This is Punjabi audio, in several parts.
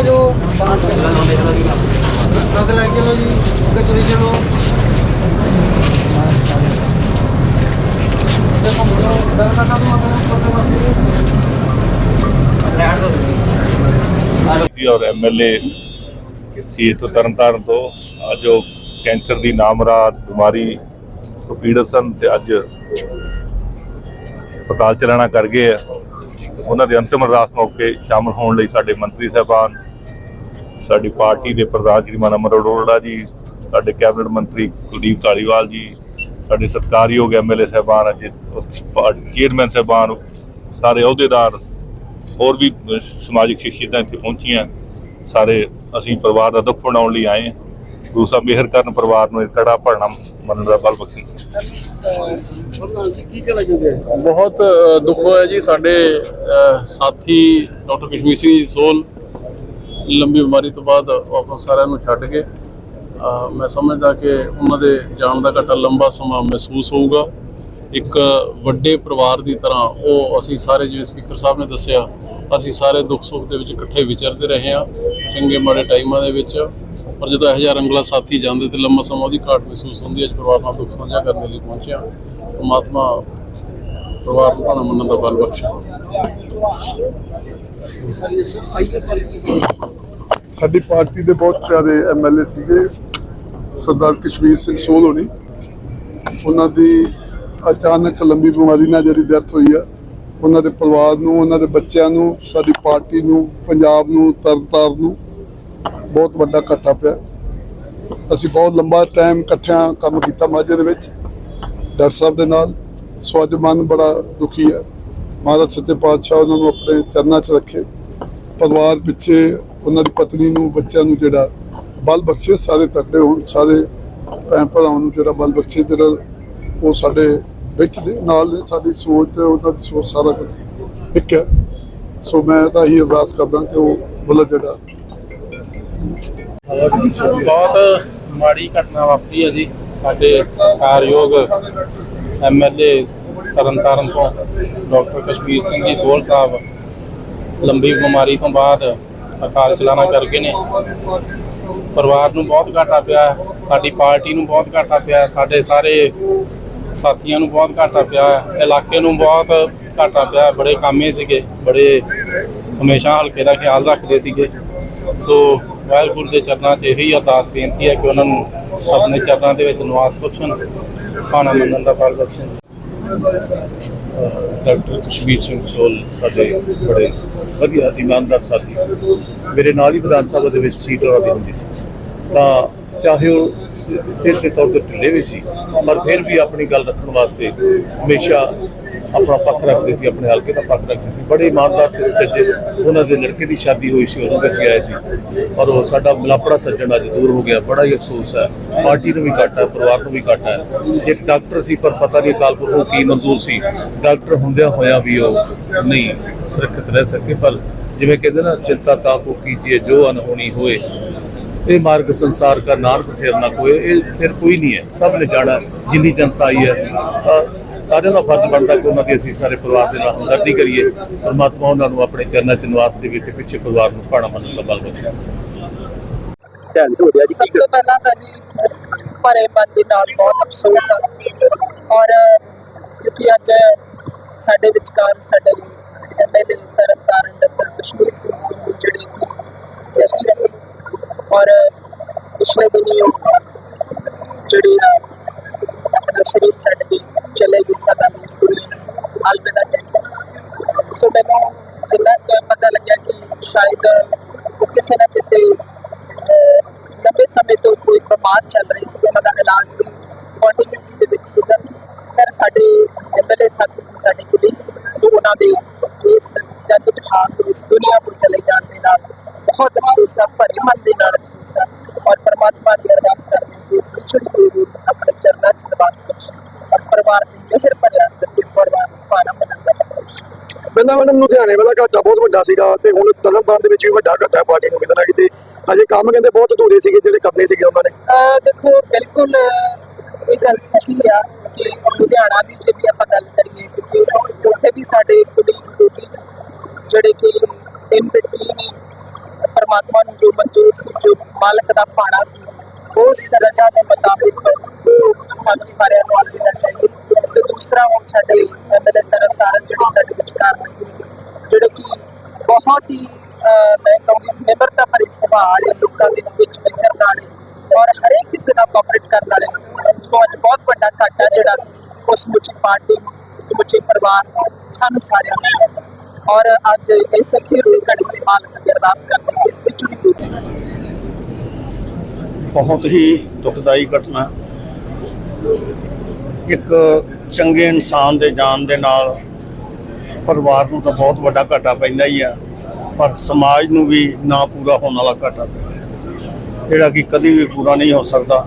ਤੁਸੀਂ ਪਰਾਂ ਜੋ ਅੱਗ ਲੱਗ ਚਲੋ ਜੀ ਅੱਗੇ ਤੁਰੀ ਚਲੋ ਸੀ ਔਰ ਐਮਐਲਏ ਸੀ ਇੱਥੋਂ ਤਰਨਤਾਰਨ ਤੋਂ। ਅੱਜ ਉਹ ਕੈਂਸਰ ਦੀ ਨਾਮਰਾਦ ਬਿਮਾਰੀ ਤੋਂ ਪੀੜਤ ਸਨ ਤੇ ਅੱਜ ਪਤਾਲ ਚਲਾਣਾ ਕਰ ਗਏ ਆ। ਉਹਨਾਂ ਦੇ ਅੰਤਿਮ ਅਰਦਾਸ ਮੌਕੇ ਸ਼ਾਮਲ ਹੋਣ ਲਈ ਸਾਡੇ ਮੰਤਰੀ ਸਾਹਿਬਾਨ ਸਾਡੀ ਪਾਰਟੀ ਦੇ ਪ੍ਰਧਾਨ ਸ਼੍ਰੀ ਮਾਨ ਅਮਰ ਅਰੋੜਾ ਜੀ, ਸਾਡੇ ਕੈਬਨਿਟ ਮੰਤਰੀ ਕੁਲਦੀਪ ਧਾਲੀਵਾਲ ਜੀ, ਸਾਡੇ ਸਤਿਕਾਰਯੋਗ ਐਮਐਲਏ ਸਾਹਿਬਾਨ ਅੱਜ ਚੇਅਰਮੈਨ ਸਾਹਿਬਾਨ, ਸਾਰੇ ਅਹੁਦੇਦਾਰ, ਹੋਰ ਵੀ ਸਮਾਜਿਕ ਸ਼ਖਸੀਅਤਾਂ ਇੱਥੇ ਪਹੁੰਚੀਆਂ। ਸਾਰੇ ਅਸੀਂ ਪਰਿਵਾਰ ਦਾ ਦੁੱਖ ਵੰਡਾਉਣ ਲਈ ਆਏ ਹਾਂ। ਗੁਰੂ ਸਾਹਿਬ ਮਿਹਰ ਕਰਨ ਪਰਿਵਾਰ ਨੂੰ ਕੜਾ ਭਰਨਾ ਮੰਨਣ ਦਾ ਬਲ ਬਖਸ਼ਣ ਬਹੁਤ ਦੁੱਖ ਹੋਇਆ ਜੀ। ਸਾਡੇ ਸਾਥੀ ਡਾਕਟਰ ਕਸ਼ਮੀਰ ਸਿੰਘ ਜੀ, ਸੋਲ ਲੰਬੀ ਬਿਮਾਰੀ ਤੋਂ ਬਾਅਦ ਆਪਾਂ ਸਾਰਿਆਂ ਨੂੰ ਛੱਡ ਕੇ ਮੈਂ ਸਮਝਦਾ ਕਿ ਉਹਨਾਂ ਦੇ ਜਾਣ ਦਾ ਘਟਾ ਲੰਬਾ ਸਮਾਂ ਮਹਿਸੂਸ ਹੋਊਗਾ। ਇੱਕ ਵੱਡੇ ਪਰਿਵਾਰ ਦੀ ਤਰ੍ਹਾਂ ਉਹ ਅਸੀਂ ਸਾਰੇ ਜਿਵੇਂ ਸਪੀਕਰ ਸਾਹਿਬ ਨੇ ਦੱਸਿਆ, ਅਸੀਂ ਸਾਰੇ ਦੁੱਖ ਸੁੱਖ ਦੇ ਵਿੱਚ ਇਕੱਠੇ ਵਿਚਰਦੇ ਰਹੇ ਹਾਂ, ਚੰਗੇ ਮਾੜੇ ਟਾਈਮਾਂ ਦੇ ਵਿੱਚ। ਪਰ ਜਦੋਂ ਇਹੋ ਜਿਹਾ ਰੰਗਲਾ ਸਾਥੀ ਜਾਂਦੇ ਤੇ ਲੰਮਾ ਸਮਾਂ ਉਹਦੀ ਘਾਟ ਮਹਿਸੂਸ ਹੁੰਦੀ ਹੈ ਪਰਿਵਾਰ ਨਾਲ ਦੁੱਖ ਸਾਂਝਾ ਕਰਨ ਲਈ ਪਹੁੰਚਿਆ ਪਰਮਾਤਮਾ ਪਰਿਵਾਰ ਨੂੰ ਭਾਣਾ ਮੰਨਣ ਦਾ ਬਲ ਬਖਸ਼ੇ। ਸਾਡੀ ਪਾਰਟੀ ਦੇ ਬਹੁਤ ਪਿਆਰੇ ਐਮਐਲਏ ਸੀਗੇ, ਸਰਦਾਰ ਕਸ਼ਮੀਰ ਸਿੰਘ ਸੋਲ ਹੋਣੀ। ਉਹਨਾਂ ਦੀ ਅਚਾਨਕ ਲੰਬੀ ਬਿਮਾਰੀ ਨਾਲ ਜਿਹੜੀ ਡੈਥ ਹੋਈ ਆ, ਉਹਨਾਂ ਦੇ ਪਰਿਵਾਰ ਨੂੰ, ਉਹਨਾਂ ਦੇ ਬੱਚਿਆਂ ਨੂੰ, ਸਾਡੀ ਪਾਰਟੀ ਨੂੰ, ਪੰਜਾਬ ਨੂੰ, ਤਰਨਤਾਰਨ ਨੂੰ ਬਹੁਤ ਵੱਡਾ ਘਾਟਾ ਪਿਆ। ਅਸੀਂ ਬਹੁਤ ਲੰਬਾ ਟਾਈਮ ਇਕੱਠਿਆਂ ਕੰਮ ਕੀਤਾ ਮਾਝੇ ਦੇ ਵਿੱਚ, ਡਾਕਟਰ ਸਾਹਿਬ ਦੇ ਨਾਲ। ਸੋ ਅੱਜ ਮਨ ਬੜਾ ਦੁਖੀ ਹੈ ਮਹਾਰਾਜ ਸੱਚੇ ਪਾਤਸ਼ਾਹ ਉਹਨਾਂ ਨੂੰ ਆਪਣੇ ਚਰਨਾਂ 'ਚ ਰੱਖੇ। ਪਰਿਵਾਰ ਪਿੱਛੇ ਉਹਨਾਂ ਦੀ ਪਤਨੀ ਨੂੰ, ਬੱਚਿਆਂ ਨੂੰ ਜਿਹੜਾ ਬਲ ਬਖਸ਼ੇ ਸਾਰੇ ਤਕੜੇ ਹੋਣ, ਸਾਰੇ ਭੈਣ ਭਰਾਵਾਂ ਨੂੰ ਜਿਹੜਾ ਬਲ ਬਖਸ਼ੇ, ਜਿਹੜਾ ਉਹ ਸਾਡੇ ਵਿੱਚ ਦੇ ਨਾਲ ਨੇ, ਸਾਡੀ ਸੋਚ, ਉਹਨਾਂ ਦੀ ਸੋਚ ਸਾਰਾ ਕੁਝ ਇੱਕ ਹੈ। ਸੋ ਮੈਂ ਤਾਂ ਇਹੀ ਅਰਦਾਸ ਕਰਦਾ ਕਿ ਉਹ ਬੁੱਲਾ ਜਿਹੜਾ ਬਹੁਤ ਮਾੜੀ ਘਟਨਾ ਵਾਪਰੀ ਹੈ ਜੀ। ਸਾਡੇ ਸਤਿਕਾਰਯੋਗ ਐਮਐਲਏ ਤਰਨਤਾਰਨ ਤੋਂ ਡਾਕਟਰ ਕਸ਼ਮੀਰ ਸਿੰਘ ਜੀ, ਸੋਹਲ ਸਾਹਿਬ, ਲੰਬੀ ਬਿਮਾਰੀ ਤੋਂ ਬਾਅਦ ਅਕਾਲ ਚਲਾਣਾ ਕਰ ਗਏ ਨੇ। ਪਰਿਵਾਰ ਨੂੰ ਬਹੁਤ ਘਾਟਾ ਪਿਆ ਸਾਡੀ ਪਾਰਟੀ ਨੂੰ ਬਹੁਤ ਘਾਟਾ ਪਿਆ ਸਾਡੇ ਸਾਰੇ ਸਾਥੀਆਂ ਨੂੰ ਬਹੁਤ ਘਾਟਾ ਪਿਆ ਇਲਾਕੇ ਨੂੰ ਬਹੁਤ ਘਾਟਾ ਪਿਆ ਬੜੇ ਕਾਮੇ ਸੀਗੇ। ਬੜੇ ਹਮੇਸ਼ਾ ਹਲਕੇ ਦਾ ਖਿਆਲ ਰੱਖਦੇ ਸੀਗੇ। ਸੋ ਵਾਹਿਗੁਰੂ ਦੇ ਚਰਨਾਂ 'ਚ ਇਹੀ ਅਰਦਾਸ ਬੇਨਤੀ ਹੈ ਕਿ ਉਹਨਾਂ ਨੂੰ ਆਪਣੇ ਚਰਨਾਂ ਦੇ ਵਿੱਚ ਨਿਵਾਸ ਬਖਸ਼ਣ, ਖਾਣਾ ਮੰਨਣ ਦਾ ਫਲ ਬਖਸ਼ਣ। ਡਾਕਟਰ ਕਸ਼ਮੀਰ ਸਿੰਘ ਸੋਲ ਸਾਡੇ ਬੜੇ ਵਧੀਆ ਇਮਾਨਦਾਰ ਸਾਥੀ ਸੀ। ਮੇਰੇ ਨਾਲ ਹੀ ਵਿਧਾਨ ਸਭਾ ਦੇ ਵਿੱਚ ਸੀਟ ਉਹਨਾਂ ਦੀ ਹੁੰਦੀ ਸੀ। ਤਾਂ ਚਾਹੇ ਉਹ ਸ- ਸਿਰ ਦੇ ਤੌਰ ਤੇ ਢਿੱਲੇ ਵੀ ਸੀ, ਪਰ ਫਿਰ ਵੀ ਆਪਣੀ ਗੱਲ ਰੱਖਣ ਵਾਸਤੇ ਹਮੇਸ਼ਾ ਆਪਣਾ ਪੱਖ ਰੱਖਦੇ ਸੀ, ਆਪਣੇ ਹਲਕੇ ਦਾ ਪੱਖ ਰੱਖਦੇ ਸੀ। ਬੜੇ ਇਮਾਨਦਾਰ ਤੇ ਸੱਚੇ ਉਹਨਾਂ ਦੇ ਲੜਕੇ ਦੀ ਸ਼ਾਦੀ ਹੋਈ ਸੀ, ਉਦੋਂ ਵੀ ਅਸੀਂ ਆਏ ਸੀ। ਪਰ ਉਹ ਸਾਡਾ ਮਿਲਾਪੜਾ ਸੱਜਣ ਅੱਜ ਦੂਰ ਹੋ ਗਿਆ, ਬੜਾ ਹੀ ਅਫਸੋਸ ਹੈ। ਪਾਰਟੀ ਨੂੰ ਵੀ ਘਾਟਾ ਹੈ, ਪਰਿਵਾਰ ਨੂੰ ਵੀ ਘਾਟਾ ਹੈ। ਇੱਕ ਡਾਕਟਰ ਸੀ, ਪਰ ਪਤਾ ਨਹੀਂ ਅਕਾਲ ਪੁਰਖ ਨੂੰ ਕੀ ਮਨਜ਼ੂਰ ਸੀ। ਡਾਕਟਰ ਹੁੰਦਿਆਂ ਹੋਇਆ ਵੀ ਉਹ ਨਹੀਂ ਸੁਰੱਖਿਅਤ ਰਹਿ ਸਕੇ, ਪਰ ਜਿਵੇਂ ਕਹਿੰਦੇ ਨਾ, ਚਿੰਤਾ ਤਾਂ ਕੋ ਕੀਜੀਏ, ਜੋ ਅਨਹੋਣੀ ਹੋਏ। ਇਹ ਮਾਰਗ ਸੰਸਾਰ ਦਾ ਨਾਨਕ ਫਿਰ ਨਾ ਕੋਈ ਇਹ ਫਿਰ ਕੋਈ ਨਹੀਂ ਹੈ। ਸਭ ਨੇ ਜਾਣਾ ਜਿੰਨੀ ਜਨਤਾ ਆਈ ਹੈ ਤਾਂ ਸਾਰਿਆਂ ਦਾ ਫਰਜ਼ ਬਣਦਾ ਕਿ ਉਹਨਾਂ ਦੀ ਅਸੀਂ ਸਾਰੇ ਪਰਿਵਾਰ ਦੇ ਨਾਲ ਹਮਦਰਦੀ ਕਰੀਏ ਪਰਮਾਤਮਾ ਉਹਨਾਂ ਨੂੰ ਆਪਣੇ ਚਰਨਾਂ ਚ ਨਿਵਾਸ ਦੇ ਵਿੱਚ ਪਿੱਛੇ ਪਰਿਵਾਰ ਨੂੰ ਭਾਣਾ ਮੰਨਣ ਦਾ ਬਲ ਬਖਸ਼ੇ। ਸਭ ਤੋਂ ਪਹਿਲਾਂ ਤਾਂ ਜੀ ਭਰੇ ਮਨ ਦੇ ਨਾਲ ਬਹੁਤ ਅਫਸੋਸ ਹੈ ਔਰ ਕਿਉਂਕਿ ਅੱਜ ਸਾਡੇ ਵਿਚਕਾਰ ਸਾਡੇ ਐਮਐਲਏ ਤਰਨਤਾਰਨ ਡਾਕਟਰ ਕਸ਼ਮੀਰ ਸਿੰਘ ਸੁੱਖੂ ਜਿਹੜੇ ਕਿ ਰਹਿ ਰਹੇ ਔਰ ਪਿਛਲੇ ਦਿਨੀ ਉਹ ਜਿਹੜੀ ਆ, ਆਪਣਾ ਸਰੀਰ ਛੱਡ ਕੇ ਚਲੇ ਗਏ ਸਦਾ ਦੀ ਦੁਨੀਆ ਅਲਵਿਦਾ ਕਹਿੰਦੇ ਸੋ ਮੈਨੂੰ ਜਿੰਨਾ ਕੁ ਪਤਾ ਲੱਗਿਆ ਕਿ ਸ਼ਾਇਦ ਉਹ ਕਿਸੇ ਨਾ ਕਿਸੇ ਲੰਬੇ ਸਮੇਂ ਤੋਂ ਕੋਈ ਬਿਮਾਰ ਚੱਲ ਰਹੀ ਸੀ ਉਹਨਾਂ ਦਾ ਇਲਾਜ ਵੀ ਕੰਟੀਨਿਊਟੀ ਦੇ ਵਿੱਚ ਸੀਗਾ। ਪਰ ਸਾਡੇ ਐਮਐਲਏ ਸਾਥੀ ਸੀ ਸਾਡੇ ਕੁਲੀਗਸ ਸੋ ਉਹਨਾਂ ਦੇ ਇਸ ਜੱਗ ਜਹਾਨ ਤੋਂ ਇਸ ਦੁਨੀਆ ਤੋਂ ਚਲੇ ਜਾਣ ਦੇ ਨਾਲ ਬਹੁਤ ਅਫਸੋਸ ਹੈ ਭਰੇ ਮਨ ਦੇ ਨਾਲ ਅਫਸੋਸ ਹੈ ਔਰ ਪਰਮਾਤਮਾ ਦੀ ਅਰਦਾਸ ਕਰਦੇ ਹਾਂ ਕਿ ਇਸ ਵਿਛੜੀ ਹੋਈ ਰੂਹ ਨੂੰ ਆਪਣੇ ਚਰਨਾਂ 'ਚ ਨਿਵਾਸ ਬਖਸ਼ੇ ਔਰ ਪਰਿਵਾਰ ਦੀ ਮਿਹਰ ਭਰਿਆ ਤੇ ਪਰਿਵਾਰ ਨੂੰ ਪਾਣਾ ਮੰਨਣ ਦਾ ਬਖਸ਼ੇ ਪਹਿਲਾਂ ਮੈਡਮ ਲੁਧਿਆਣੇ ਵਾਲਾ ਘਾਟਾ ਬਹੁਤ ਵੱਡਾ ਸੀਗਾ ਤੇ ਹੁਣ ਤਰਨਤਾਰਨ ਦੇ ਵਿੱਚ ਵੀ ਵੱਡਾ ਘਾਟਾ ਪਾਰਟੀ ਨੂੰ ਕਿਤੇ ਨਾ ਕਿਤੇ। ਅਜੇ ਕੰਮ ਕਹਿੰਦੇ ਬਹੁਤ ਅਧੂਰੇ ਸੀਗੇ ਜਿਹੜੇ ਕਰਨੇ ਸੀਗੇ ਉਹਨਾਂ ਨੇ। ਦੇਖੋ ਬਿਲਕੁਲ ਇਹ ਗੱਲ ਸਹੀ ਆ ਕਿ ਲੁਧਿਆਣਾ ਦੀ ਜੇ ਵੀ ਆਪਾਂ ਗੱਲ ਕਰੀਏ ਕਿ ਉੱਥੇ ਵੀ ਸਾਡੇ ਕੁਲੀਗ ਡਿਊਟੀਜ਼ ਜਿਹੜੇ ਕਿ ਇਨ ਬਿਟਵੀਨ ਪਰਮਾਤਮਾ ਨੂੰ ਜੋ ਮਨਜ਼ੂਰ ਸੀ ਜੋ ਮਾਲਕ ਦਾ ਭਾਣਾ ਸੀ ਉਸ ਰਜਾ ਦੇ ਮੁਤਾਬਿਕ ਸਾਨੂੰ ਸਾਰਿਆਂ ਨੂੰ ਆਲ ਦੇਣਾ ਚਾਹੀਦਾ ਤੇ ਦੂਸਰਾ ਹੁਣ ਸਾਡੇ ਐਮਐਲਏ ਤਰਨਤਾਰਨ ਜਿਹੜੇ ਸਾਡੇ ਵਿਚਕਾਰ ਜਿਹੜੇ ਕਿ ਬਹੁਤ ਹੀ ਮੈਂ ਕਹੂੰਗੀ ਨਿਮਰਤਾ ਭਰੇ ਸੁਭਾਅ ਵਾਲੇ ਲੋਕਾਂ ਦੇ ਵਿੱਚ ਵਿਚਰਨ ਵਾਲੇ ਔਰ ਹਰੇਕ ਕਿਸੇ ਨਾਲ ਕੋਆਪਰੇਟ ਕਰਨ ਵਾਲੇ ਸੋ ਅੱਜ ਬਹੁਤ ਵੱਡਾ ਘਾਟਾ ਜਿਹੜਾ ਉਹ ਸਮੁੱਚੀ ਪਾਰਟੀ ਨੂੰ, ਸਮੁੱਚੇ ਪਰਿਵਾਰ ਨੂੰ, ਸਾਨੂੰ ਸਾਰਿਆਂ ਨੂੰ ਔਰ ਅੱਜ ਇਸ ਅਖੀਰ ਦੀ ਘੜੀ ਅਰਦਾਸ ਕਰਦੇ ਇਸ ਵਿੱਚ ਵੀ। ਬਹੁਤ ਹੀ ਦੁਖਦਾਈ ਘਟਨਾ। ਇੱਕ ਚੰਗੇ ਇਨਸਾਨ ਦੇ ਜਾਣ ਦੇ ਨਾਲ ਪਰਿਵਾਰ ਨੂੰ ਤਾਂ ਬਹੁਤ ਵੱਡਾ ਘਾਟਾ ਪੈਂਦਾ ਹੀ ਆ, ਪਰ ਸਮਾਜ ਨੂੰ ਵੀ ਨਾ ਪੂਰਾ ਹੋਣ ਵਾਲਾ ਘਾਟਾ ਪਿਆ ਜਿਹੜਾ ਕਿ ਕਦੀ ਵੀ ਪੂਰਾ ਨਹੀਂ ਹੋ ਸਕਦਾ।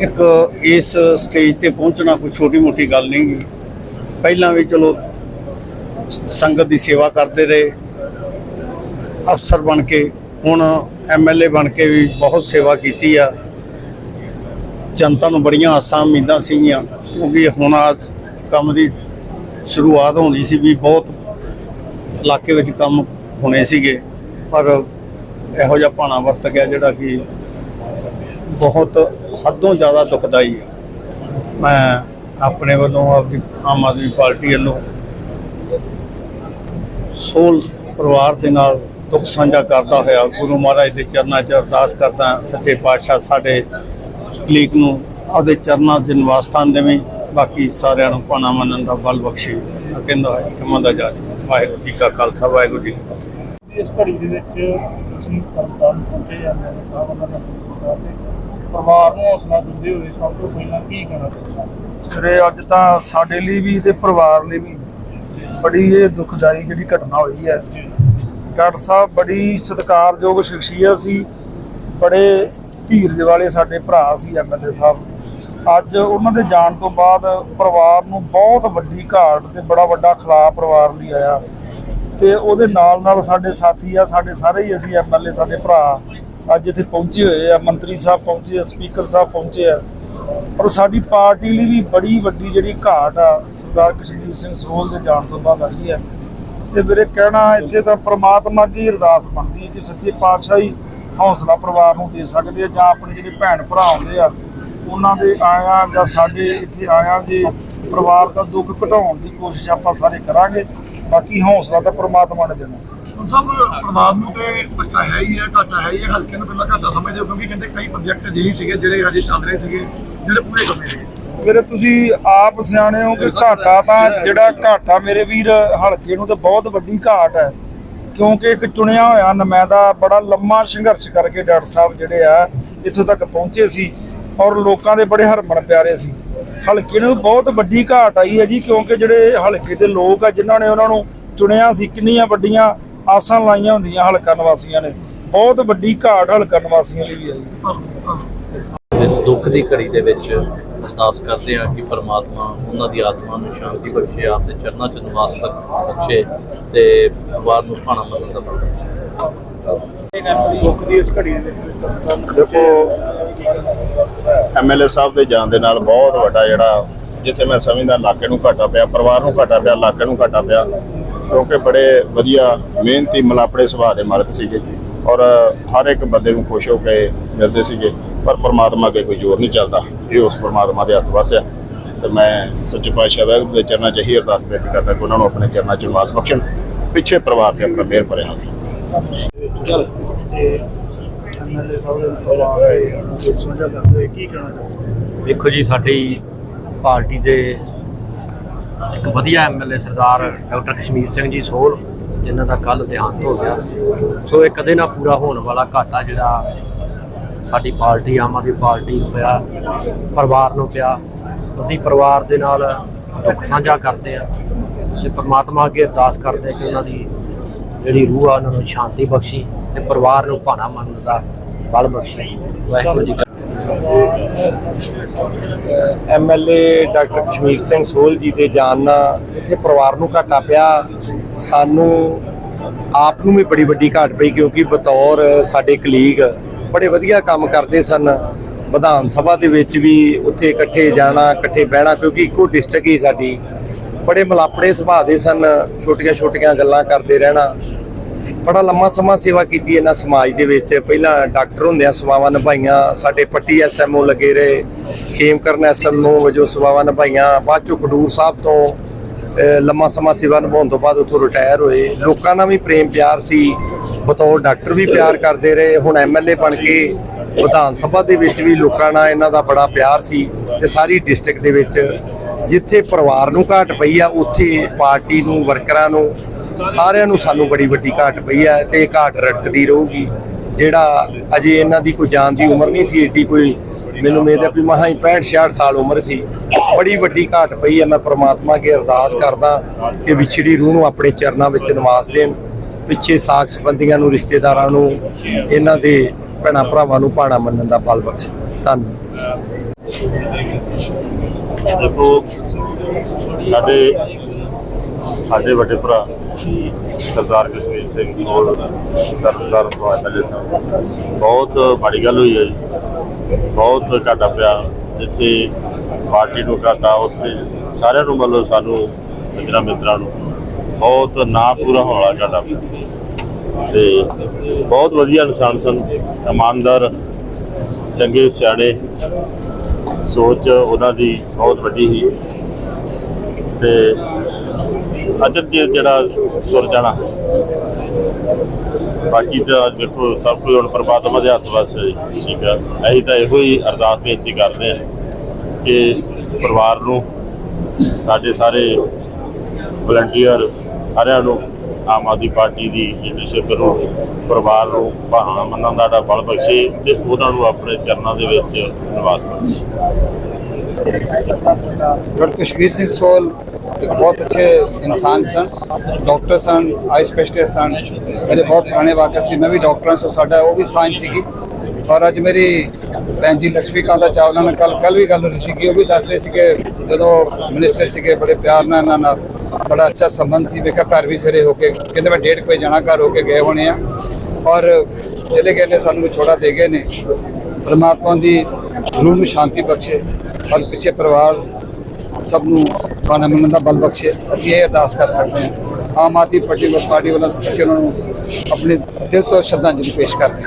ਇੱਕ ਇਸ ਸਟੇਜ ਤੇ ਪਹੁੰਚਣਾ ਕੋਈ ਛੋਟੀ ਮੋਟੀ ਗੱਲ ਨਹੀਂ। ਪਹਿਲਾਂ ਵੀ ਚਲੋ ਸੰਗਤ ਦੀ ਸੇਵਾ ਕਰਦੇ ਰਹੇ। ਅਫਸਰ ਬਣ ਕੇ, ਹੁਣ ਐਮਐਲਏ ਬਣ ਕੇ ਵੀ ਬਹੁਤ ਸੇਵਾ ਕੀਤੀ ਆ। ਜਨਤਾ ਨੂੰ ਬੜੀਆਂ ਆਸਾਂ ਉਮੀਦਾਂ ਸੀਗੀਆਂ, ਕਿਉਂਕਿ ਹੁਣ ਆ ਕੰਮ ਦੀ ਸ਼ੁਰੂਆਤ ਹੋਣੀ ਸੀ ਵੀ ਬਹੁਤ ਇਲਾਕੇ ਵਿੱਚ ਕੰਮ ਹੋਣੇ ਸੀਗੇ। ਪਰ ਇਹੋ ਜਿਹਾ ਭਾਣਾ ਵਰਤ ਗਿਆ ਜਿਹੜਾ ਕਿ ਬਹੁਤ ਹੱਦੋਂ ਜ਼ਿਆਦਾ ਦੁਖਦਾਈ ਹੈ ਮੈਂ ਆਪਣੇ ਵੱਲੋਂ ਆਪਦੀ ਆਮ ਆਦਮੀ ਪਾਰਟੀ ਵੱਲੋਂ ਸੋਲ ਪਰਿਵਾਰ ਦੇ ਨਾਲ ਦੁੱਖ ਸਾਂਝਾ ਕਰਦਾ ਹੋਇਆ ਗੁਰੂ ਮਹਾਰਾਜ ਦੇ ਚਰਨਾਂ 'ਚ ਅਰਦਾਸ ਕਰਦਾ ਸੱਚੇ ਪਾਤਸ਼ਾਹ ਸਾਡੇ ਕਲੀਕ ਨੂੰ ਆਪਦੇ ਚਰਨਾਂ 'ਚ ਨਿਵਾਸ ਸਥਾਨ ਦੇਵੇਂ ਬਾਕੀ ਸਾਰਿਆਂ ਨੂੰ ਪਾਣਾ ਮੰਨਣ ਦਾ ਬਲ ਬਖਸ਼ੇ। ਕਹਿੰਦਾ ਹੈ ਕਿ ਦਾ ਜਾਚ। ਵਾਹਿਗੁਰੂ ਜੀ ਕਾ ਖਾਲਸਾ ਵਾਹਿਗੁਰੂ ਜੀ ਕੀ ਫਤਿਹ। ਇਸ ਘੜੀ ਦੇ ਵਿੱਚ ਤੁਸੀਂ ਤਰਨਤਾਰਨ ਪਹੁੰਚੇ ਜਾਂਦੇ ਨੇ ਸਾਹਿਬ ਉਹਨਾਂ ਦਾ ਸੰਸਕਾਰ ਤੇ ਪਰਿਵਾਰ ਨੂੰ ਹੌਸਲਾ ਦਿੰਦੇ ਹੋਏ ਸਭ ਤੋਂ ਪਹਿਲਾਂ ਕੀ ਕਹਿਣਾ ਚਾਹੁੰਦੇ ਸਰੇ ਅੱਜ ਤਾਂ ਸਾਡੇ ਲਈ ਵੀ ਤੇ ਪਰਿਵਾਰ ਲਈ ਵੀ ਬੜੀ ਇਹ ਦੁਖਦਾਈ ਜਿਹੜੀ ਘਟਨਾ ਹੋਈ ਹੈ। ਡਾਕਟਰ ਸਾਹਿਬ ਬੜੀ ਸਤਿਕਾਰਯੋਗ ਸ਼ਖਸੀਅਤ ਸੀ, ਬੜੇ ਧੀਰਜ ਵਾਲੇ ਸਾਡੇ ਭਰਾ ਸੀ ਐਮਐਲਏ ਸਾਹਿਬ। ਅੱਜ ਉਹਨਾਂ ਦੇ ਜਾਣ ਤੋਂ ਬਾਅਦ ਪਰਿਵਾਰ ਨੂੰ ਬਹੁਤ ਵੱਡੀ ਘਾਟ ਤੇ ਬੜਾ ਵੱਡਾ ਖਿਲਾਫ ਪਰਿਵਾਰ ਲਈ ਆਇਆ। ਤੇ ਉਹਦੇ ਨਾਲ ਨਾਲ ਸਾਡੇ ਸਾਥੀ ਆ, ਸਾਡੇ ਸਾਰੇ ਹੀ ਅਸੀਂ ਐਮਐਲਏ ਸਾਡੇ ਭਰਾ ਅੱਜ ਇੱਥੇ ਪਹੁੰਚੇ ਹੋਏ ਆ, ਮੰਤਰੀ ਸਾਹਿਬ ਪਹੁੰਚੇ ਆ, ਸਪੀਕਰ ਸਾਹਿਬ ਪਹੁੰਚੇ ਆ। ਪਰ ਸਾਡੀ ਪਾਰਟੀ ਲਈ ਵੀ ਬੜੀ ਵੱਡੀ ਜਿਹੜੀ ਘਾਟ ਆ, ਸਰਦਾਰ ਕਸ਼ਮੀਰ ਸਿੰਘ ਸੋਲ ਦੇ ਜਾਣ ਤੋਂ ਬਾਅਦ ਆਈ ਹੈ। ਤੇ ਮੇਰੇ ਕਹਿਣਾ ਇੱਥੇ ਤਾਂ ਪ੍ਰਮਾਤਮਾ ਦੀ ਅਰਦਾਸ ਬਣਦੀ ਹੈ ਕਿ ਸੱਚੇ ਪਾਤਸ਼ਾਹ ਹੀ ਹੌਸਲਾ ਪਰਿਵਾਰ ਨੂੰ ਦੇ ਸਕਦੇ ਆ ਜਾਂ ਆਪਣੇ ਜਿਹੜੇ ਭੈਣ ਭਰਾ ਆਉਂਦੇ ਆ, ਉਹਨਾਂ ਦੇ ਆਇਆ ਜਾਂ ਸਾਡੇ ਇੱਥੇ ਆਇਆ ਦੇ ਪਰਿਵਾਰ ਦਾ ਦੁੱਖ ਘਟਾਉਣ ਦੀ ਕੋਸ਼ਿਸ਼ ਆਪਾਂ ਸਾਰੇ ਕਰਾਂਗੇ। ਬਾਕੀ ਹੌਸਲਾ ਤਾਂ ਪ੍ਰਮਾਤਮਾ ਨੇ ਦੇਣਾ। ਸਭ ਪਰਿਵਾਰ ਨੂੰ ਤੇ ਘਾਟਾ ਹੈ ਹੀ ਹੈ, ਘਾਟਾ ਹੈ ਹੀ ਹੈ, ਹਲਕੇ ਨੂੰ ਪਹਿਲਾਂ ਘਾਟਾ ਸਮਝਦੇ ਹੋ ਕਿਉਂਕਿ ਕਹਿੰਦੇ ਕਈ ਪ੍ਰੋਜੈਕਟ ਅਜਿਹੇ ਸੀਗੇ ਜਿਹੜੇ ਹਜੇ ਚੱਲ ਰਹੇ ਸੀਗੇ, ਜਿਹੜੇ ਪੂਰੇ ਕਰਨੇ ਸੀਗੇ। ਮੇਰੇ ਤੁਸੀਂ ਆਪ ਸਿਆਣੇ ਹੋ ਕਿ ਘਾਟਾ ਤਾਂ ਜਿਹੜਾ ਘਾਟਾ ਮੇਰੇ ਵੀਰ ਹਲਕੇ ਨੂੰ ਤੇ ਬਹੁਤ ਵੱਡੀ ਘਾਟ ਹੈ ਕਿਉਂਕਿ ਇੱਕ ਚੁਣਿਆ ਹੋਇਆ ਨੁਮਾਇੰਦਾ ਬੜਾ ਲੰਮਾ ਸੰਘਰਸ਼ ਕਰਕੇ ਡਾਕਟਰ ਸਾਹਿਬ ਜਿਹੜੇ ਆ ਇੱਥੋਂ ਤੱਕ ਪਹੁੰਚੇ ਸੀ ਔਰ ਲੋਕਾਂ ਦੇ ਬੜੇ ਹਰਮਨ ਪਿਆਰੇ ਸੀ। ਹਲਕੇ ਨੂੰ ਬਹੁਤ ਵੱਡੀ ਘਾਟ ਆਈ ਹੈ ਜੀ ਕਿਉਂਕਿ ਜਿਹੜੇ ਹਲਕੇ ਦੇ ਲੋਕ ਆ ਜਿਨ੍ਹਾਂ ਨੇ ਉਹਨਾਂ ਨੂੰ ਚੁਣਿਆ ਸੀ ਕਿੰਨੀਆਂ ਵੱਡੀਆਂ ਆਸਾਂ ਲਾਈਆਂ ਹੁੰਦੀਆਂ ਹਲਕਾ ਨਿਵਾਸੀਆਂ ਨੇ। ਬਹੁਤ ਵੱਡੀ ਘਾਟ ਹਲਕਾ ਨਿਵਾਸੀਆਂ ਲਈ ਵੀ ਆਈ। ਇਸ ਦੁੱਖ ਦੀ ਘੜੀ ਦੇ ਵਿੱਚ ਅਰਦਾਸ ਕਰਦੇ ਹਾਂ ਕਿ ਪਰਮਾਤਮਾ ਉਹਨਾਂ ਦੀ ਆਤਮਾ ਨੂੰ ਸ਼ਾਂਤੀ ਬਖਸ਼ੇ ਆਪ ਦੇ ਚਰਨਾਂ 'ਚ ਨਿਵਾਸ ਬਖਸ਼ੇ ਤੇ ਪਰਿਵਾਰ ਨੂੰ ਭਾਣਾ ਮੰਨਣ ਦਾ ਬਲ ਬਖਸ਼ੇ। ਦੁੱਖ ਦੀ ਇਸ ਘੜੀ ਦੇ ਵਿੱਚ ਦੇਖੋ ਐਮਐਲਏ ਸਾਹਿਬ ਦੇ ਜਾਣ ਦੇ ਨਾਲ ਬਹੁਤ ਵੱਡਾ ਜਿਹੜਾ ਜਿੱਥੇ ਮੈਂ ਸਮਝਦਾ ਇਲਾਕੇ ਨੂੰ ਘਾਟਾ ਪਿਆ ਪਰਿਵਾਰ ਨੂੰ ਘਾਟਾ ਪਿਆ ਇਲਾਕੇ ਨੂੰ ਘਾਟਾ ਪਿਆ ਕਿਉਂਕਿ ਬੜੇ ਵਧੀਆ ਮਿਹਨਤੀ ਮਲਾਪੜੇ ਸੁਭਾਅ ਦੇ ਮਾਲਕ ਸੀਗੇ। ਔਰ ਹਰ ਇੱਕ ਬੰਦੇ ਨੂੰ ਖੁਸ਼ ਹੋ ਕੇ ਮਿਲਦੇ ਸੀਗੇ। ਪਰ ਪਰਮਾਤਮਾ ਅੱਗੇ ਕੋਈ ਜ਼ੋਰ ਨਹੀਂ ਚੱਲਦਾ। ਇਹ ਉਸ ਪਰਮਾਤਮਾ ਦੇ ਹੱਥ ਵਸਿਆ ਤੇ ਮੈਂ ਸੱਚੇ ਪਾਤਸ਼ਾਹ ਵਾਹਿਗੁਰੂ ਦੇ ਚਰਨਾਂ 'ਚ ਹੀ ਅਰਦਾਸ ਬੇਨਤੀ ਕਰਦਾ ਕਿ ਉਹਨਾਂ ਨੂੰ ਆਪਣੇ ਚਰਨਾਂ 'ਚ ਨਿਵਾਸ ਬਖਸ਼ਣ। ਪਿੱਛੇ ਪਰਿਵਾਰ ਤੇ ਆਪਣਾ ਮਿਹਰ ਭਰਿਆ ਹੱਥ ਤੇ ਐਮਐਲਏ ਸਾਹਿਬ ਦੇ ਪਰਿਵਾਰ ਹੈ ਸਾਂਝਾ ਕਰਦੇ ਕੀ ਕਹਿਣਾ ਚਾਹੁੰਦੇ ਦੇਖੋ ਜੀ ਸਾਡੀ ਪਾਰਟੀ ਦੇ ਇੱਕ ਵਧੀਆ ਐਮਐਲਏ ਸਰਦਾਰ ਡਾਕਟਰ ਕਸ਼ਮੀਰ ਸਿੰਘ ਜੀ ਸੋਲ ਜਿਨ੍ਹਾਂ ਦਾ ਕੱਲ ਦੇਹਾਂਤ ਹੋ ਗਿਆ। ਸੋ ਇਹ ਕਦੇ ਨਾ ਪੂਰਾ ਹੋਣ ਵਾਲਾ ਘਾਟਾ ਜਿਹੜਾ ਸਾਡੀ ਪਾਰਟੀ, ਆਮ ਆਦਮੀ ਪਾਰਟੀ ਪਿਆ, ਪਰਿਵਾਰ ਨੂੰ ਪਿਆ। ਅਸੀਂ ਪਰਿਵਾਰ ਦੇ ਨਾਲ ਦੁੱਖ ਸਾਂਝਾ ਕਰਦੇ ਆ ਤੇ ਪ੍ਰਮਾਤਮਾ ਅੱਗੇ ਅਰਦਾਸ ਕਰਦੇ ਹਾਂ ਕਿ ਉਹਨਾਂ ਦੀ ਜਿਹੜੀ ਰੂਹ ਆ, ਉਹਨਾਂ ਨੂੰ ਸ਼ਾਂਤੀ ਬਖਸ਼ੀ ਤੇ ਪਰਿਵਾਰ ਨੂੰ ਭਾਣਾ ਮੰਨਣ ਦਾ ਬਲ ਬਖਸ਼ੀ। ਵਾਹਿਗੁਰੂ ਜੀ ਕਾ ਐਮਐਲਏ ਡਾਕਟਰ ਕਸ਼ਮੀਰ ਸਿੰਘ ਸੋਹਲ ਜੀ ਦੇ ਜਾਣ ਨਾਲ ਇੱਥੇ ਪਰਿਵਾਰ ਨੂੰ ਘਾਟਾ ਪਿਆ। ਸਾਨੂੰ ਆਪ ਨੂੰ ਵੀ ਬੜੀ ਵੱਡੀ ਘਾਟ ਪਈ ਕਿਉਂਕਿ ਬਤੌਰ ਸਾਡੇ ਕਲੀਗ ਬੜੇ ਵਧੀਆ ਕੰਮ ਕਰਦੇ ਸਨ। ਵਿਧਾਨ ਸਭਾ ਦੇ ਵਿੱਚ ਵੀ ਉੱਥੇ ਇਕੱਠੇ ਜਾਣਾ, ਇਕੱਠੇ ਬਹਿਣਾ, ਕਿਉਂਕਿ ਇੱਕੋ ਡਿਸਟ੍ਰਿਕਟ ਹੀ ਸਾਡੀ। ਬੜੇ ਮਲਾਪੜੇ ਸੁਭਾਅ ਦੇ ਸਨ ਛੋਟੀਆਂ ਛੋਟੀਆਂ ਗੱਲਾਂ ਕਰਦੇ ਰਹਿਣਾ। ਬੜਾ ਲੰਮਾ ਸਮਾਂ ਸੇਵਾ ਕੀਤੀ ਇਹਨਾਂ ਸਮਾਜ ਦੇ ਵਿੱਚ। ਪਹਿਲਾਂ ਡਾਕਟਰ ਹੁੰਦਿਆਂ ਸੇਵਾਵਾਂ ਨਿਭਾਈਆਂ, ਸਾਡੇ ਪੱਟੀ ਐਸਐਮਓ ਲੱਗੇ ਰਹੇ। ਖੇਮਕਰਨ ਐਸਐਮਓ ਵਜੋਂ ਸੇਵਾਵਾਂ ਨਿਭਾਈਆਂ। ਬਾਅਦ ਚੋਂ ਖਡੂਰ ਸਾਹਿਬ ਤੋਂ ਲੰਮਾ ਸਮਾਂ ਸੇਵਾ ਨਿਭਾਉਣ ਤੋਂ ਬਾਅਦ ਉੱਥੋਂ ਰਿਟਾਇਰ ਹੋਏ। ਲੋਕਾਂ ਨਾਲ ਵੀ ਪ੍ਰੇਮ ਪਿਆਰ ਸੀ। ਬਤੌਰ ਡਾਕਟਰ ਵੀ ਪਿਆਰ ਕਰਦੇ ਰਹੇ, ਹੁਣ ਐਮਐਲਏ ਬਣ ਕੇ ਵਿਧਾਨ ਸਭਾ ਦੇ ਵਿੱਚ ਵੀ ਲੋਕਾਂ ਨਾਲ ਇਹਨਾਂ ਦਾ ਬੜਾ ਪਿਆਰ ਸੀ ਤੇ ਸਾਰੀ ਡਿਸਟ੍ਰਿਕਟ ਦੇ ਵਿੱਚ। ਜਿੱਥੇ ਪਰਿਵਾਰ ਨੂੰ ਘਾਟ ਪਈ ਆ, ਉੱਥੇ ਪਾਰਟੀ ਨੂੰ, ਵਰਕਰਾਂ ਨੂੰ, ਸਾਰਿਆਂ ਨੂੰ ਸਾਨੂੰ ਬੜੀ ਵੱਡੀ ਘਾਟ ਪਈ ਆ ਤੇ ਇਹ ਘਾਟ ਰੜਕਦੀ ਰਹੂਗੀ। ਜਿਹੜਾ ਅਜੇ ਇਹਨਾਂ ਦੀ ਕੋਈ ਜਾਨ ਦੀ ਉਮਰ ਨਹੀਂ ਸੀ, ਏਡੀ ਕੋਈ ਮੈਨੂੰ ਉਮੀਦ ਹੈ ਵੀ ਮਹਾਂ ਹੀ 65 66 ਸਾਲ ਉਮਰ ਸੀ। ਬੜੀ ਵੱਡੀ ਘਾਟ ਪਈ ਹੈ ਮੈਂ ਪ੍ਰਮਾਤਮਾ ਅੱਗੇ ਅਰਦਾਸ ਕਰਦਾ ਕਿ ਵਿਛੜੀ ਰੂਹ ਨੂੰ ਆਪਣੇ ਚਰਨਾਂ ਵਿੱਚ ਨਿਵਾਸ ਦੇਣ। ਪਿੱਛੇ ਸਾਖ ਸੰਬੰਧੀਆਂ ਨੂੰ, ਰਿਸ਼ਤੇਦਾਰਾਂ ਨੂੰ, ਇਹਨਾਂ ਦੇ ਭੈਣਾਂ ਭਰਾਵਾਂ ਨੂੰ ਭਾਣਾ ਮੰਨਣ ਦਾ ਬਲ ਬਖਸ਼। ਧੰਨਵਾਦ। ਦੇਖੋ, ਸਾਡੇ ਸਾਡੇ ਵੱਡੇ ਭਰਾ ਸਰਦਾਰ ਕਸ਼ਮੀਰ ਸਿੰਘ ਸੋਲ ਤਰਨਤਾਰਨ ਤੋਂ ਐਮਐਲਏ ਸਾਹਿਬ ਬਹੁਤ ਮਾੜੀ ਗੱਲ ਹੋਈ ਹੈ ਜੀ। ਬਹੁਤ ਘਾਟਾ ਪਿਆ। ਜਿੱਥੇ ਪਾਰਟੀ ਨੂੰ ਘਾਟਾ, ਉੱਥੇ ਸਾਰਿਆਂ ਨੂੰ ਮਤਲਬ ਸਾਨੂੰ ਮਿੱਤਰਾਂ ਮਿੱਤਰਾਂ ਨੂੰ ਬਹੁਤ ਨਾ ਪੂਰਾ ਹੋਣ ਵਾਲਾ ਘਾਟਾ ਪਿਆ ਤੇ ਬਹੁਤ ਵਧੀਆ ਇਨਸਾਨ ਸਨ, ਇਮਾਨਦਾਰ, ਚੰਗੇ ਸਿਆਣੇ, ਸੋਚ ਉਹਨਾਂ ਦੀ ਬਹੁਤ ਵੱਡੀ ਸੀ। ਤੇ ਅਚਨਚੇਤ ਜਿਹੜਾ ਤੁਰ ਜਾਣਾ। ਬਾਕੀ ਤਾਂ ਦੇਖੋ, ਸਭ ਕੁਝ ਹੁਣ ਪਰਮਾਤਮਾ ਦੇ ਹੱਥ ਵਸ ਠੀਕ ਆ। ਅਸੀਂ ਤਾਂ ਇਹੋ ਹੀ ਅਰਦਾਸ ਬੇਨਤੀ ਕਰਦੇ ਹਾਂ ਕਿ ਪਰਿਵਾਰ ਨੂੰ, ਸਾਡੇ ਸਾਰੇ ਵਲੰਟੀਅਰ ਸਾਰਿਆਂ ਨੂੰ ਆਮ ਆਦਮੀ ਪਾਰਟੀ ਦੀ ਲੀਡਰਸ਼ਿਪ ਨੂੰ ਪਰਿਵਾਰ ਨੂੰ ਭਾਣਾ ਮੰਨਣ ਦਾ ਡਾ ਬਲ ਬਖਸ਼ੇ ਤੇ ਉਹਨਾਂ ਨੂੰ ਆਪਣੇ ਚਰਨਾਂ ਦੇ ਵਿੱਚ ਨਿਵਾਸ ਬਖਸ਼ੇ। ਡਾਕਟਰ ਕਸ਼ਮੀਰ ਸਿੰਘ ਸੋਲ एक बहुत अच्छे इंसान सन डॉक्टर सन आई स्पेशलिस्ट सन मेरे बहुत पुराने वाकई से मैं भी डॉक्टर सो साडा वो भी साइंस ਸੀਗੀ। ਔਰ ਅੱਜ ਮੇਰੀ ਭੈਣ ਜੀ ਲక్ష్ਮੀਕਾਂਤ ਦਾ ਚਾਵਲਾ ਨਾਲ ਕੱਲ ਕੱਲ ਵੀ ਗੱਲ ਹੋਈ ਸੀ ਕਿ ਉਹ ਵੀ ਦੱਸ ਰਹੇ ਸੀ ਕਿ ਜਦੋਂ ਮਿਨਿਸਟਰ ਸੀਗੇ, ਬੜੇ ਪਿਆਰ ਨਾਲ ਇਹਨਾਂ ਨਾਲ। ਬੜਾ ਅੱਛਾ ਸੰਬੰਧ ਸੀ। ਵੇਖਿਆ ਘਰ ਵੀ ਸਵੇਰੇ ਹੋ ਕੇ ਕਹਿੰਦੇ ਮੈਂ ਡੇਢ ਕੁ ਵਜੇ ਜਾਣਾ, ਘਰ ਹੋ ਕੇ ਗਏ ਹੋਣੇ ਆ। ਔਰ ਚਲੇ ਗਏ ਨੇ, ਸਾਨੂੰ ਵਿਛੋੜਾ ਦੇ ਗਏ ਨੇ। ਪਰਮਾਤਮਾ ਦੀ ਰੂਹ ਨੂੰ ਸ਼ਾਂਤੀ ਬਖਸ਼ੇ ਔਰ ਪਿੱਛੇ ਪਰਿਵਾਰ ਸਭ ਨੂੰ ਪਾਣਾ ਮੰਨਣ ਦਾ ਬਲ ਬਖਸ਼ੇ। ਅਸੀਂ ਇਹ ਅਰਦਾਸ ਕਰ ਸਕਦੇ ਹਾਂ। ਆਮ ਆਦਮੀ ਪਾਰਟੀ ਪਾਰਟੀ ਵੱਲੋਂ ਅਸੀਂ ਉਹਨਾਂ ਨੂੰ ਆਪਣੇ ਦਿਲ ਤੋਂ ਸ਼ਰਧਾਂਜਲੀ ਪੇਸ਼ ਕਰਦੇ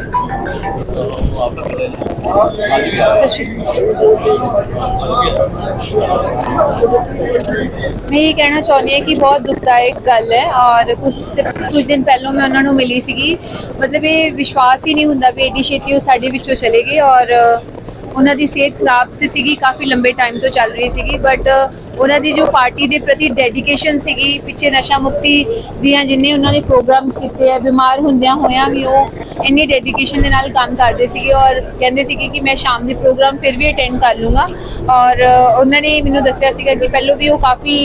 ਮੈਂ ਇਹ ਕਹਿਣਾ ਚਾਹੁੰਦੀ ਹਾਂ ਕਿ ਬਹੁਤ ਦੁਖਦਾਇਕ ਗੱਲ ਹੈ ਔਰ ਕੁਝ ਕੁਝ ਦਿਨ ਪਹਿਲਾਂ ਮੈਂ ਉਹਨਾਂ ਨੂੰ ਮਿਲੀ ਸੀਗੀ। ਮਤਲਬ ਇਹ ਵਿਸ਼ਵਾਸ ਹੀ ਨਹੀਂ ਹੁੰਦਾ ਵੀ ਏਡੀ ਛੇਤੀ ਉਹ ਸਾਡੇ ਵਿੱਚੋਂ ਚਲੇ ਗਏ ਔਰ ਉਹਨਾਂ ਦੀ ਸਿਹਤ ਖਰਾਬ ਤੇ ਸੀਗੀ, ਕਾਫੀ ਲੰਬੇ ਟਾਈਮ ਤੋਂ ਚੱਲ ਰਹੀ ਸੀਗੀ ਬਟ ਉਹਨਾਂ ਦੀ ਜੋ ਪਾਰਟੀ ਦੇ ਪ੍ਰਤੀ ਡੈਡੀਕੇਸ਼ਨ ਸੀਗੀ, ਪਿੱਛੇ ਨਸ਼ਾ ਮੁਕਤੀ ਦੀਆਂ ਜਿੰਨੇ ਉਹਨਾਂ ਨੇ ਪ੍ਰੋਗਰਾਮ ਕੀਤੇ ਆ, ਬਿਮਾਰ ਹੁੰਦਿਆਂ ਹੋਇਆਂ ਵੀ ਉਹ ਇੰਨੀ ਡੈਡੀਕੇਸ਼ਨ ਦੇ ਨਾਲ ਕੰਮ ਕਰਦੇ ਸੀਗੇ ਔਰ ਕਹਿੰਦੇ ਸੀਗੇ ਕਿ ਮੈਂ ਸ਼ਾਮ ਦੇ ਪ੍ਰੋਗਰਾਮ ਫਿਰ ਵੀ ਅਟੈਂਡ ਕਰ ਲੂੰਗਾ। ਔਰ ਉਹਨਾਂ ਨੇ ਮੈਨੂੰ ਦੱਸਿਆ ਸੀਗਾ ਕਿ ਪਹਿਲੋਂ ਵੀ ਉਹ ਕਾਫੀ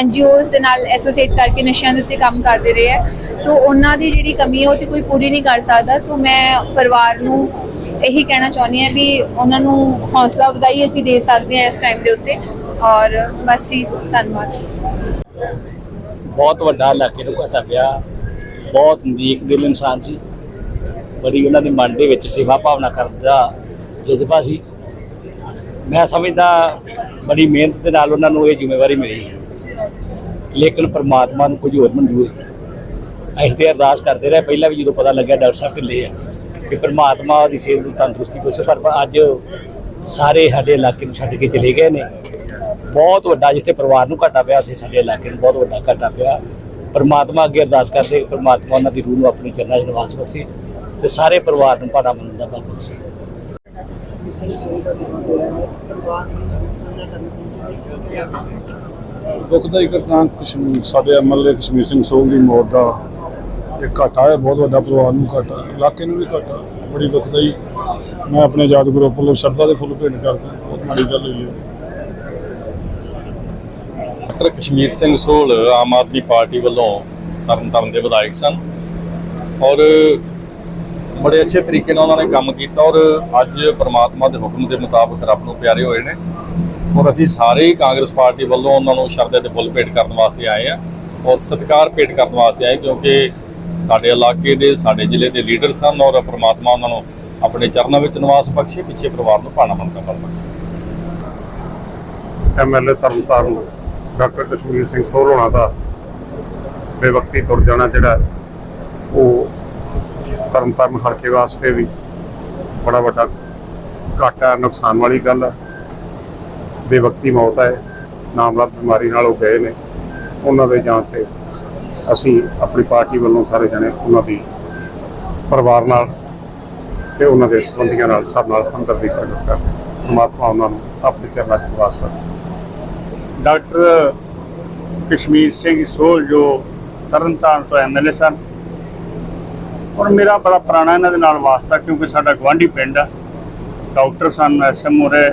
ਐਨਜੀਓਜ਼ ਦੇ ਨਾਲ ਐਸੋਸੀਏਟ ਕਰਕੇ ਨਸ਼ਿਆਂ ਦੇ ਉੱਤੇ ਕੰਮ ਕਰਦੇ ਰਹੇ ਆ। ਸੋ ਉਹਨਾਂ ਦੀ ਜਿਹੜੀ ਕਮੀ ਹੈ ਉਹ ਤੇ ਕੋਈ ਪੂਰੀ ਨਹੀਂ ਕਰ ਸਕਦਾ। ਸੋ ਮੈਂ ਪਰਿਵਾਰ ਨੂੰ ਇਹੀ ਕਹਿਣਾ ਚਾਹੁੰਦੀ ਹਾਂ ਵੀ ਉਹਨਾਂ ਨੂੰ ਹੌਸਲਾ ਵਧਾਈ ਅਸੀਂ ਦੇ ਸਕਦੇ ਹਾਂ ਇਸ ਟਾਈਮ ਦੇ ਉੱਤੇ ਔਰ ਬਸ ਜੀ, ਧੰਨਵਾਦ। ਬਹੁਤ ਵੱਡਾ ਇਲਾਕੇ ਨੂੰ ਘਾਟਾ ਪਿਆ। ਬਹੁਤ ਨੇਕ ਦਿਲ ਇਨਸਾਨ ਸੀ। ਬੜੀ ਉਹਨਾਂ ਦੇ ਮਨ ਦੇ ਵਿੱਚ ਸੇਵਾ ਭਾਵਨਾ ਕਰਨ ਦਾ ਜਜ਼ਬਾ ਸੀ। ਮੈਂ ਸਮਝਦਾ ਬੜੀ ਮਿਹਨਤ ਦੇ ਨਾਲ ਉਹਨਾਂ ਨੂੰ ਇਹ ਜ਼ਿੰਮੇਵਾਰੀ ਮਿਲੀ। ਲੇਕਿਨ ਪਰਮਾਤਮਾ ਨੂੰ ਕੁਝ ਹੋਰ ਮਨਜ਼ੂਰ ਸੀ। ਅਸੀਂ ਤੇ ਅਰਦਾਸ ਕਰਦੇ ਰਹੇ। ਪਹਿਲਾਂ ਵੀ ਜਦੋਂ ਪਤਾ ਲੱਗਿਆ ਡਾਕਟਰ ਸਾਹਿਬ ਢਿੱਲੇ ਆ। ਕਿ ਪਰਮਾਤਮਾ ਉਹਦੀ ਸਿਹਤ ਨੂੰ ਤੰਦਰੁਸਤੀ ਬਖਸ਼ੇ ਪਰ ਅੱਜ ਸਾਰੇ ਸਾਡੇ ਇਲਾਕੇ ਨੂੰ ਛੱਡ ਕੇ ਚਲੇ ਗਏ ਨੇ। ਬਹੁਤ ਵੱਡਾ ਜਿੱਥੇ ਪਰਿਵਾਰ ਨੂੰ ਘਾਟਾ ਪਿਆ, ਉੱਥੇ ਸਾਡੇ ਇਲਾਕੇ ਨੂੰ ਬਹੁਤ ਵੱਡਾ ਘਾਟਾ ਪਿਆ। ਪਰਮਾਤਮਾ ਅੱਗੇ ਅਰਦਾਸ ਕਰਦੇ, ਪਰਮਾਤਮਾ ਉਹਨਾਂ ਦੀ ਰੂਹ ਨੂੰ ਆਪਣੀ ਚਰਨਾਂ 'ਚ ਨਿਵਾਸ ਬਖਸ਼ੇ ਤੇ ਸਾਰੇ ਪਰਿਵਾਰ ਨੂੰ ਭਾੜਾ ਮੰਨਣ ਦਾ ਬਲ ਬਖਸ਼ੇ। ਦੁਖਦਾਈ ਘਟਨਾ ਕਸ਼ਮੀਰ ਸਾਡੇ ਐਮਐਲਏ ਕਸ਼ਮੀਰ ਸਿੰਘ ਸੋਲ ਦੀ ਮੌਤ ਦਾ ਇਹ ਘਾਟਾ ਹੈ ਬਹੁਤ ਵੱਡਾ ਪਰਿਵਾਰ ਨੂੰ ਘਾਟਾ ਹੈ, ਇਲਾਕੇ ਨੂੰ ਵੀ ਘਾਟਾ ਬੜੀ ਦੁਖਦਾਈ ਮੈਂ ਆਪਣੇ ਯਾਦ ਗਰੁੱਪ ਵੱਲੋਂ ਦੇ ਫੁੱਲ ਭੇਟ ਕਰਦਾ ਬਹੁਤ ਮਾੜੀ ਗੱਲ ਹੋਈ ਹੈ। ਡਾਕਟਰ ਕਸ਼ਮੀਰ ਸਿੰਘ ਸੋਲ ਆਮ ਆਦਮੀ ਪਾਰਟੀ ਵੱਲੋਂ ਤਰਨਤਾਰਨ ਦੇ ਵਿਧਾਇਕ ਸਨ ਔਰ ਬੜੇ ਅੱਛੇ ਤਰੀਕੇ ਨਾਲ ਉਹਨਾਂ ਨੇ ਕੰਮ ਕੀਤਾ ਔਰ ਅੱਜ ਪ੍ਰਮਾਤਮਾ ਦੇ ਹੁਕਮ ਦੇ ਮੁਤਾਬਕ ਰੱਬ ਨੂੰ ਪਿਆਰੇ ਹੋਏ ਨੇ ਔਰ ਅਸੀਂ ਸਾਰੇ ਹੀ ਕਾਂਗਰਸ ਪਾਰਟੀ ਵੱਲੋਂ ਉਹਨਾਂ ਨੂੰ ਸ਼ਰਧਾ ਦੇ ਫੁੱਲ ਭੇਟ ਕਰਨ ਵਾਸਤੇ ਆਏ ਆ ਔਰ ਸਤਿਕਾਰ ਭੇਟ ਕਰਨ ਵਾਸਤੇ ਆਏ ਕਿਉਂਕਿ ਸਾਡੇ ਇਲਾਕੇ ਦੇ, ਸਾਡੇ ਜ਼ਿਲ੍ਹੇ ਦੇ ਲੀਡਰ ਸਨ ਔਰ ਪ੍ਰਮਾਤਮਾ ਉਹਨਾਂ ਨੂੰ ਆਪਣੇ ਚਰਨਾਂ ਵਿੱਚ ਨਿਵਾਸ ਬਖਸ਼ੇ, ਪਿੱਛੇ ਪਰਿਵਾਰ ਨੂੰ ਭਾਣਾ ਮੰਨਦਾ ਬਲ ਬਖਸ਼ੇ। ਐਮਐਲਏ ਤਰਨਤਾਰਨ, ਡਾਕਟਰ ਕਸ਼ਮੀਰ ਸਿੰਘ ਸੋਲ ਦਾ ਬੇਵਕਤੀ ਤੁਰ ਜਾਣਾ ਜਿਹੜਾ ਉਹ ਤਰਨਤਾਰਨ ਹਲਕੇ ਵਾਸਤੇ ਵੀ ਬੜਾ ਵੱਡਾ ਘਾਟਾ ਨੁਕਸਾਨ ਵਾਲੀ ਗੱਲ ਹੈ। ਬੇਵਕਤੀ ਮੌਤ ਹੈ ਨਾਮਰਦ ਬਿਮਾਰੀ ਨਾਲ ਉਹ ਗਏ ਨੇ। ਉਹਨਾਂ ਦੇ ਜਾਣ ਤੇ ਅਸੀਂ ਆਪਣੀ ਪਾਰਟੀ ਵੱਲੋਂ ਸਾਰੇ ਜਣੇ ਉਹਨਾਂ ਦੀ ਪਰਿਵਾਰ ਨਾਲ ਤੇ ਉਹਨਾਂ ਦੇ ਸੰਬੰਧੀਆਂ ਨਾਲ ਸਭ ਨਾਲ ਹਮਦਰਦੀ ਪ੍ਰਗਟ ਕਰਦੇ ਪਰਮਾਤਮਾ ਉਹਨਾਂ ਨੂੰ ਆਪਣੇ ਚਰਨਾਂ 'ਚ ਵਾਸ ਬਖਸ਼ੇ ਡਾਕਟਰ ਕਸ਼ਮੀਰ ਸਿੰਘ ਸੋਲ ਜੋ ਤਰਨਤਾਰਨ ਤੋਂ ਐਮਐਲਏ ਸਨ। ਔਰ ਮੇਰਾ ਬੜਾ ਪੁਰਾਣਾ ਇਹਨਾਂ ਦੇ ਨਾਲ ਵਾਸਤਾ ਕਿਉਂਕਿ ਸਾਡਾ ਗਵਾਂਢੀ ਪਿੰਡ ਆ। ਡਾਕਟਰ ਸਨ ਐਸਐਮਓ ਰਹੇ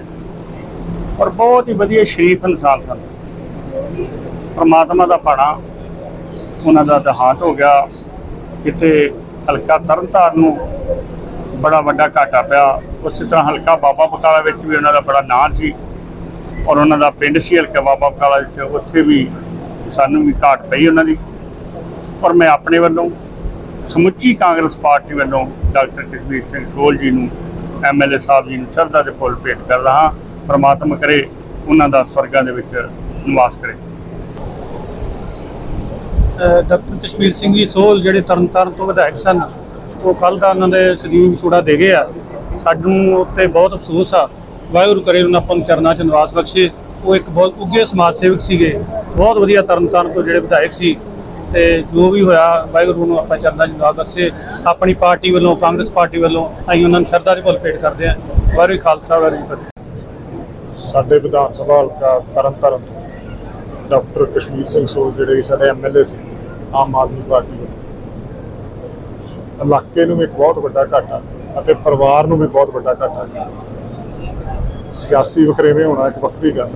ਔਰ ਬਹੁਤ ਹੀ ਵਧੀਆ ਸ਼ਰੀਫ ਇਨਸਾਨ ਸਨ। ਪਰਮਾਤਮਾ ਦਾ ਪਾਣਾ ਉਹਨਾਂ ਦਾ ਦੇਹਾਂਤ ਹੋ ਗਿਆ। ਕਿਤੇ ਹਲਕਾ ਤਰਨਤਾਰਨ ਨੂੰ ਬੜਾ ਵੱਡਾ ਘਾਟਾ ਪਿਆ। ਉਸੇ ਤਰ੍ਹਾਂ ਹਲਕਾ ਬਾਬਾ ਬਕਾਲਾ ਵਿੱਚ ਵੀ ਉਹਨਾਂ ਦਾ ਬੜਾ ਨਾਂ ਸੀ ਔਰ ਉਹਨਾਂ ਦਾ ਪਿੰਡ ਸੀ ਹਲਕਾ ਬਾਬਾ ਬਕਾਲਾ ਵਿੱਚ। ਉੱਥੇ ਵੀ ਸਾਨੂੰ ਵੀ ਘਾਟ ਪਈ ਉਹਨਾਂ ਦੀ। ਔਰ ਮੈਂ ਆਪਣੇ ਵੱਲੋਂ ਸਮੁੱਚੀ ਕਾਂਗਰਸ ਪਾਰਟੀ ਵੱਲੋਂ ਡਾਕਟਰ ਕਸ਼ਮੀਰ ਸਿੰਘ ਸੋਲ ਜੀ ਨੂੰ ਐਮਐਲਏ ਸਾਹਿਬ ਜੀ ਨੂੰ ਸ਼ਰਧਾ ਦੇ ਫੁੱਲ ਭੇਟ ਕਰ ਰਹਾ ਹਾਂ। ਪ੍ਰਮਾਤਮਾ ਕਰੇ, ਉਹਨਾਂ ਦਾ ਸਵਰਗਾਂ ਦੇ ਵਿੱਚ ਨਿਵਾਸ ਕਰੇ। ਡਾਕਟਰ ਕਸ਼ਮੀਰ ਸਿੰਘ ਜੀ ਸੋਹਲ ਜਿਹੜੇ ਤਰਨਤਾਰਨ ਤੋਂ ਵਿਧਾਇਕ ਸਨ, ਉਹ ਕੱਲ ਦਾ ਉਹਨਾਂ ਦੇ ਸਰੀਰ ਵਿਛੋੜਾ ਦੇ ਗਏ ਆ। ਸਾਨੂੰ ਉੱਤੇ ਬਹੁਤ ਅਫਸੋਸ ਆ। ਵਾਹਿਗੁਰੂ ਕਰੇ ਉਹਨਾਂ ਆਪਾਂ ਨੂੰ ਚਰਨਾਂ 'ਚ ਨਿਵਾਸ ਬਖਸ਼ੇ। ਉਹ ਇੱਕ ਬਹੁਤ ਉੱਘੇ ਸਮਾਜ ਸੇਵਕ ਸੀਗੇ। ਬਹੁਤ ਵਧੀਆ ਤਰਨਤਾਰਨ ਤੋਂ ਜਿਹੜੇ ਵਿਧਾਇਕ ਸੀ। ਤੇ ਜੋ ਵੀ ਹੋਇਆ, ਵਾਹਿਗੁਰੂ ਨੂੰ ਆਪਾਂ ਚਰਨਾਂ 'ਚ ਨਿਵਾਸ ਬਖਸ਼ੇ। ਆਪਣੀ ਪਾਰਟੀ ਵੱਲੋਂ, ਕਾਂਗਰਸ ਪਾਰਟੀ ਵੱਲੋਂ, ਅਸੀਂ ਉਹਨਾਂ ਨੂੰ ਸ਼ਰਧਾ ਦੇ ਭੁੱਲ ਭੇਟ ਕਰਦੇ ਹਾਂ। ਵਾਹਿਗੁਰੂ ਖਾਲਸਾ, ਵਾਹਿਗੁਰੂ ਜੀ ਫਤਿਹ। ਸਾਡੇ ਵਿਧਾਨ ਸਭਾ ਹਲਕਾ ਤਰਨਤਾਰਨ ਤੋਂ ਡਾਕਟਰ ਕਸ਼ਮੀਰ ਸਿੰਘ ਸੋਲ, ਜਿਹੜੇ ਕਿ ਸਾਡੇ ਐਮਐਲਏ ਸੀ। ਆਮ ਆਦਮੀ ਪਾਰਟੀ ਦੇ ਇਲਾਕੇ ਨੂੰ ਇੱਕ ਬਹੁਤ ਵੱਡਾ ਘਾਟਾ ਅਤੇ ਪਰਿਵਾਰ ਨੂੰ ਵੀ ਬਹੁਤ ਵੱਡਾ ਘਾਟਾ ਸਿਆਸੀ ਵਖਰੇਵੇਂ ਹੋਣਾ ਇੱਕ ਵੱਖਰੀ ਗੱਲ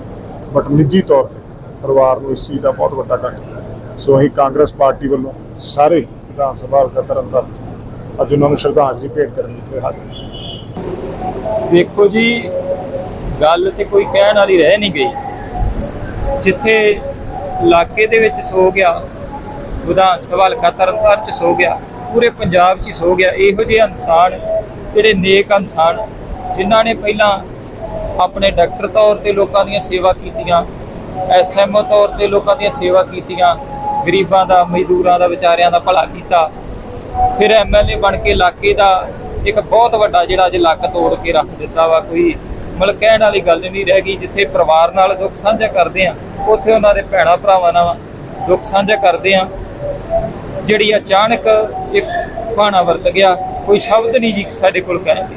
ਬਟ ਨਿੱਜੀ ਤੌਰ ਤੇ ਪਰਿਵਾਰ ਨੂੰ ਇਸ ਚੀਜ਼ ਦਾ ਬਹੁਤ ਵੱਡਾ ਘਾਟਾ ਸੋ ਅਸੀਂ ਕਾਂਗਰਸ ਪਾਰਟੀ ਵੱਲੋਂ ਸਾਰੇ ਵਿਧਾਨ ਸਭਾ ਹਲਕਾ ਤਰਨਤਾਰਨ ਅੱਜ ਉਹਨਾਂ ਨੂੰ ਸ਼ਰਧਾਂਜਲੀ ਭੇਟ ਕਰਨ ਲਈ ਇੱਥੇ ਹਾਜ਼ਰ ਦੇਖੋ ਜੀ, ਗੱਲ ਤੇ ਕੋਈ ਕਹਿਣ ਵਾਲੀ ਰਹਿ ਨਹੀਂ ਗਈ। ਜਿੱਥੇ ਇਲਾਕੇ ਦੇ ਵਿੱਚ ਸੋ ਗਿਆ ਵਿਧਾਨ ਸਭਾ ਹਲਕਾ ਤਰਨਤਾਰਨ ਚ ਸੋ ਗਿਆ, ਪੂਰੇ ਪੰਜਾਬ ਚ ਸੋ ਗਿਆ। ਇਹੋ ਜਿਹੇ ਇਨਸਾਨ, ਜਿਹੜੇ ਨੇਕ ਇਨਸਾਨ, ਜਿਨ੍ਹਾਂ ਨੇ ਪਹਿਲਾਂ ਆਪਣੇ ਡਾਕਟਰ ਤੌਰ ਤੇ ਲੋਕਾਂ ਦੀਆਂ ਸੇਵਾ ਕੀਤੀਆਂ, ਐਸਐਮਓ ਤੌਰ ਤੇ ਲੋਕਾਂ ਦੀਆਂ ਸੇਵਾ ਕੀਤੀਆਂ, ਗਰੀਬਾਂ ਦਾ, ਮਜ਼ਦੂਰਾਂ ਦਾ, ਵਿਚਾਰਿਆਂ ਦਾ ਭਲਾ ਕੀਤਾ। ਫਿਰ ਐਮਐਲਏ ਬਣ ਕੇ ਇਲਾਕੇ ਦਾ ਇੱਕ ਬਹੁਤ ਵੱਡਾ ਜਿਹੜਾ ਅੱਜ ਲੱਕ ਤੋੜ ਕੇ ਰੱਖ ਦਿੱਤਾ ਵਾ, ਕੋਈ ਮਤਲਬ ਕਹਿਣ ਵਾਲੀ ਗੱਲ ਨਹੀਂ ਰਹਿ ਗਈ, ਜਿੱਥੇ ਪਰਿਵਾਰ ਨਾਲ ਦੁੱਖ ਸਾਂਝਾ ਕਰਦੇ ਆ, ਉੱਥੇ ਉਹਨਾਂ ਦੇ ਭੈਣਾ ਭਰਾਵਾਂ ਨਾਲ ਦੁੱਖ ਸਾਂਝਾ ਕਰਦੇ ਆ। ਜਿਹੜੀ ਅਚਾਨਕ ਇੱਕ ਭਾਣਾ ਵਰਤ ਗਿਆ ਕੋਈ ਸ਼ਬਦ ਨਹੀਂ ਜੀ ਸਾਡੇ ਕੋਲ ਕਹਿਣ